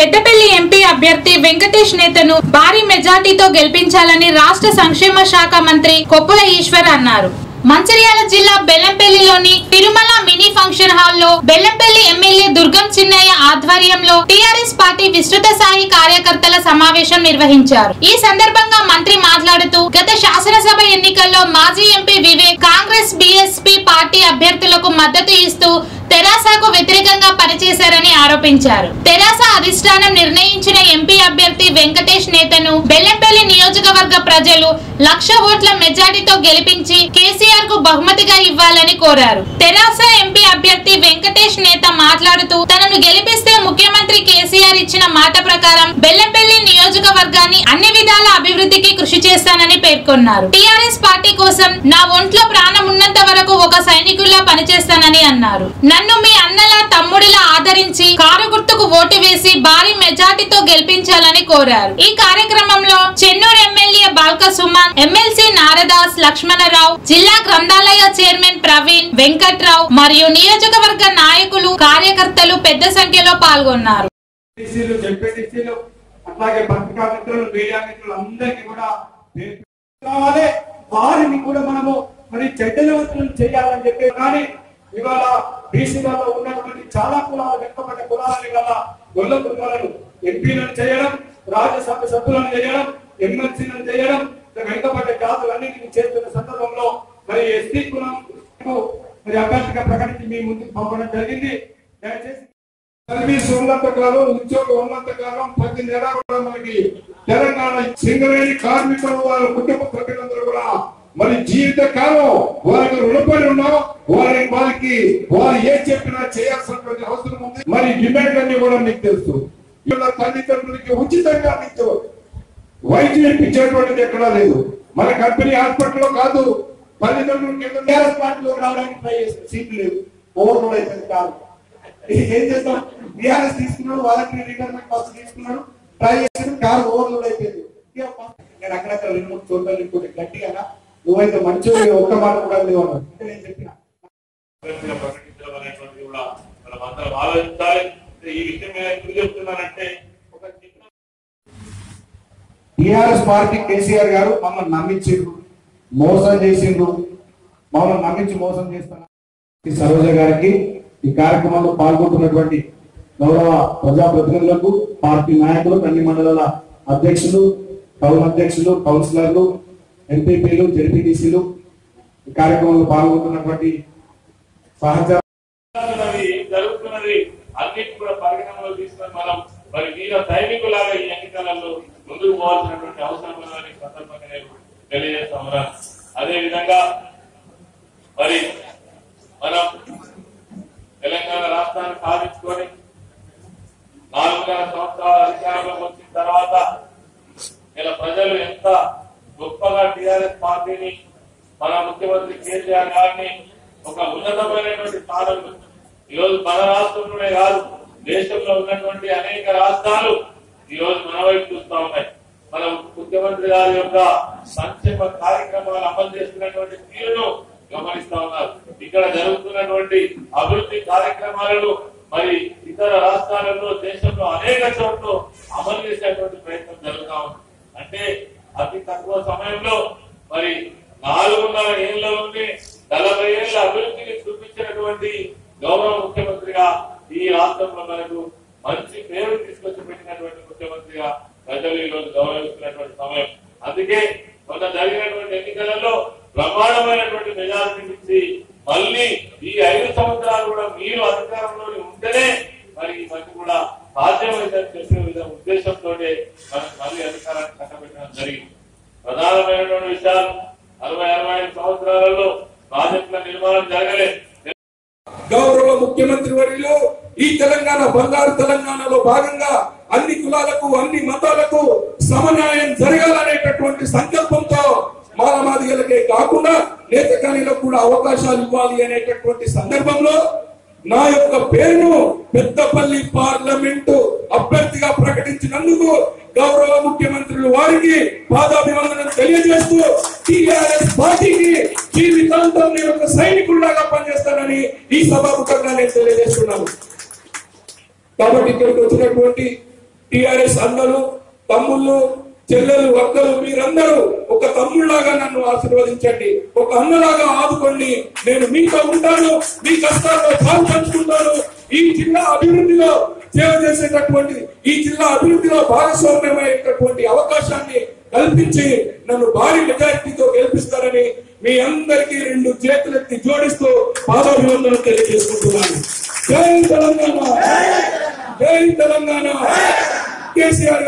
Peddapalli MP అభ్యర్థి వెంకటేష్ నేతను భారీ మెజార్టీతో గెలిపించాలని రాష్ట్ర సంక్షేమ శాఖ మంత్రి కొప్పుల ఈశ్వర్ అన్నారు. మంచిర్యాల జిల్లా బెల్లంపల్లిలోని తిరుమల మినీ ఫంక్షన్ హాల్లో బెల్లంపల్లి ఎమ్మెల్యే దుర్గం చిన్నయ్య ఆధ్వర్యంలో టిఆర్ఎస్ పార్టీ విస్తృత స్థాయి కార్యకర్తల సమావేశం నిర్వహించారు. ఈ సందర్భంగా మంత్రి మాట్లాడుతూ గత శాసనసభ ఎన్నికల్లో మాజీ MP Vivek Congress BSP party అభ్యర్థులకు మద్దతు ఇస్తూ తెరాసకు వ్యతిరేకంగా పనిచేశారని ఆరోపించారు. తెరాస అధిష్టానం నిర్ణయించిన ఎంపీ అభ్యర్థి వెంకటేష్ నేతను బెల్లంపల్లి నియోజకవర్గ ప్రజలు లక్ష ఓట్ల మెజార్టీతో గెలిపించి కేసీఆర్కు బహుమతిగా ఇవ్వాలని కోరారు. తెరాస ఎంపీ అభ్యర్థి వెంకటేష్ నేత మాట్లాడుతూ తనను గెలిపిస్తే ముఖ్యమంత్రి కేసీఆర్ ఇచ్చిన మాట ప్రకారం బెల్లంపల్లి నియోజకవర్గాన్ని అన్ని విధాల అభివృద్ధికి కృషి చేస్తానని పేర్కొన్నారు. టిఆర్ఎస్ పార్టీ కోసం నా ఒంట్లో ప్రాణం ఉన్నంత వరకు ఒక సైనికుల్లా పనిచేస్తానని అన్నారు. నన్ను మీ అన్నల తమ్ముడిలా ఆదరించి కారు గుర్తుకు ఓటు వేసి భారీ మెజార్టీతో గెలిపించాలని కోరారు. ఈ కార్యక్రమంలో చెన్నూరు ఎమ్మెల్యే బాల్క సుమన్ ఎమ్మెల్సీ నారదాస్ లక్ష్మణరావు జిల్లా గ్రంథాలయ చైర్మన్ ప్రవీణ్ వెంకట్రావు మరియు నియోజకవర్గ నాయకులు కార్యకర్తలు పెద్ద సంఖ్యలో పాల్గొన్నారు. జెడ్పీటీసీలు అట్లాగే పత్రికా మిత్రులు మీడియా మిత్రులు అందరికీ కూడా కావాలి వారిని కూడా మనము మరి చైతన్యవంతులను చేయాలని చెప్పి కానీ ఇవాళ బీసీలలో ఉన్నటువంటి చాలా కులాలు వెనుకబడ్డ కులాలను ఇవాళ గొల్ల కులాలను ఎంపీలను చేయడం రాజ్యసభ సభ్యులను చేయడం ఎమ్మెల్సీలను చేయడం ఇట్లా వెనుకబడ్డ జాతులన్నింటినీ చేస్తున్న సందర్భంలో మరి ఎస్టీ కులం మరి అభ్యర్థిగా ప్రకటించి మీ ముందుకు పంపడం జరిగింది. దయచేసి సర్వీస్ ఉన్నంత కాలం ఉద్యోగం ఉన్నంత కాలం ప్రతి నెల కూడా మనకి తెలంగాణ సింగరేణి కార్మికులు వాళ్ళ కుటుంబ సభ్యులందరూ కూడా మరి జీవిత కాలం వారికి రుణపడి ఉన్నాం. వారి వారికి వారు ఏ చెప్పినా చేయాల్సినటువంటి అవసరం ఉంది. మరి డిమాండ్ అన్ని కూడా మీకు తెలుసు. ఇలా తల్లిదండ్రులకి ఉచితంగా మీకు వైద్యం ఇప్పించేటువంటిది ఎక్కడా లేదు. మన కంపెనీ హాస్పిటల్లో కాదు. తల్లిదండ్రులకి టీఆర్ఎస్ రావడానికి ట్రై చేసిన సీట్లు లేవు ఓవర్లోడ్ అయితే కాదు. ఏం చేస్తాం బీఆర్ఎస్ తీసుకున్నాడు వాలంటరీ రిటైర్మెంట్ పాస్ తీసుకున్నాడు ట్రై చేసాడు కారు ఓవర్లోడ్ అయిపోయింది. నేను అక్కడక్కడ రెండు మూడు చోట్ల ఇంకోటి గట్టిగా నువ్వైతే మంచిగా ఒక్క మాట కూడా లేవు అన్నాడు. నేను చెప్పిన. ఈ విషయం ఎందుకు చెప్తున్నానంటే ఒక చిన్న టిఆర్ఎస్ పార్టీ కేసీఆర్ గారు మమ్మల్ని నమ్మించిండ్రు మోసం చేసిండ్రు. మమ్మల్ని నమ్మించి మోసం చేస్తున్నారు సరోజ గారికి ఈ కార్యక్రమంలో పాల్గొంటున్నటువంటి గౌరవ ప్రజాప్రతినిధులకు పార్టీ నాయకులు అన్ని మండలాల అధ్యక్షులు టౌన్ అధ్యక్షులు కౌన్సిలర్లు ఎంపీపీలు జెడ్పీటీసీలు ఈ కార్యక్రమంలో పాల్గొంటున్నటువంటి సహచర జరుగుతున్నది ఏం అన్నిటి కూడా పరిగణనలో తీసుకొని మనం మరి వీళ్ళ సైనికులాగా ఈ ఎన్నికలలో ముందుకు పోవాల్సినటువంటి అవసరం ఉన్నదని ఈ సందర్భంగా నేను తెలియజేస్తా అదే విధంగా మరి మనం తెలంగాణ రాష్ట్రాన్ని సాధించుకొని నాలుగున్నర సంవత్సరాల అధికారంలోకి వచ్చిన తర్వాత ఇలా ప్రజలు ఎంత గొప్పగా టిఆర్ఎస్ పార్టీని మన ముఖ్యమంత్రి కేసీఆర్ గారిని ఒక ఉన్నతమైనటువంటి స్థానంలో ఈరోజు మన రాష్ట్రంలోనే కాదు దేశంలో ఉన్నటువంటి అనేక రాష్ట్రాలు ఈ రోజు మన వైపు చూస్తా ఉన్నాయి. మన ముఖ్యమంత్రి గారి యొక్క సంక్షేమ కార్యక్రమాలు అమలు చేస్తున్నటువంటి తీరును గమనిస్తా ఉన్నారు. ఇక్కడ జరుగుతున్నటువంటి అభివృద్ధి కార్యక్రమాలను మరి ఇతర రాష్ట్రాలలో దేశంలో అనేక చోట్ల అమలు చేసేటువంటి ప్రయత్నం జరుగుతా ఉంది. అంటే అతి తక్కువ సమయంలో మరి నాలుగున్నర ఏళ్ళలోనే నలభై ఏళ్ళ అభివృద్ధిని చూపించినటువంటి గౌరవ ముఖ్యమంత్రిగా ఈ రాష్ట్రంలో మనకు మంచి పేరు తీసుకొచ్చి పెట్టినటువంటి ముఖ్యమంత్రిగా ప్రజలు ఈరోజు గౌరవిస్తున్నటువంటి సమయం. అందుకే మొన్న జరిగినటువంటి ఎన్నికలలో ప్రమాణమైనటువంటి మెజారిటీ ఇచ్చి మళ్ళీ ఈ ఐదు సంవత్సరాలు కూడా మీరు అధికారంలో ఉంటేనే మరి ఈ కూడా సాధ్యమైందని చెప్పే విధ ఉద్దేశంతో మనకు మళ్ళీ అధికారాన్ని కట్టబెట్టడం జరిగింది. ప్రధానమైనటువంటి విషయాలు అరవై అరవై ఐదు సంవత్సరాలలో ప్రాజెక్టుల నిర్మాణం జరగలేదు. గౌరవ ముఖ్యమంత్రి వర్యులు ఈ తెలంగాణ బంగారు తెలంగాణలో భాగంగా అన్ని కులాలకు అన్ని మతాలకు సమన్యాయం జరగాలనేటటువంటి సంకల్పంతో మాలమాదిగలకే కాకుండా నేతకాణిలకు కూడా అవకాశాలు ఇవ్వాలి అనేటటువంటి సందర్భంలో నా యొక్క పేరును పెద్దపల్లి పార్లమెంటు అభ్యర్థిగా ప్రకటించినందుకు గౌరవ ముఖ్యమంత్రులు వారికి పాదాభివందనం తెలియజేస్తూ టీఆర్ఎస్ పార్టీకి జీవితాంతం నేను ఒక సైనికుడిలాగా పనిచేస్తానని ఈ సభాముఖంగా నేను తెలియజేస్తున్నాను. కాబట్టి ఇక్కడికి వచ్చినటువంటి టిఆర్ఎస్ అన్నలు తమ్ముళ్ళు చెల్లెలు అక్కలు మీరందరూ ఒక తమ్ముళ్ళాగా నన్ను ఆశీర్వదించండి. ఒక అన్నలాగా ఆదుకోండి. నేను మీతో ఉంటాను మీ కష్టాల్లో పాలు పంచుకుంటాను. ఈ జిల్లా అభివృద్ధిలో సేవ చేసేటటువంటి ఈ జిల్లా అభివృద్ధిలో భాగస్వామ్యమైనటువంటి అవకాశాన్ని కల్పించి నన్ను భారీ మెజారిటీతో గెలిపిస్తారని మీ అందరికీ రెండు చేతులెత్తి జోడిస్తూ పాదాభివందనం తెలియజేసుకుంటున్నాను. జై తెలంగాణ! జై తెలంగాణ! కేసీఆర్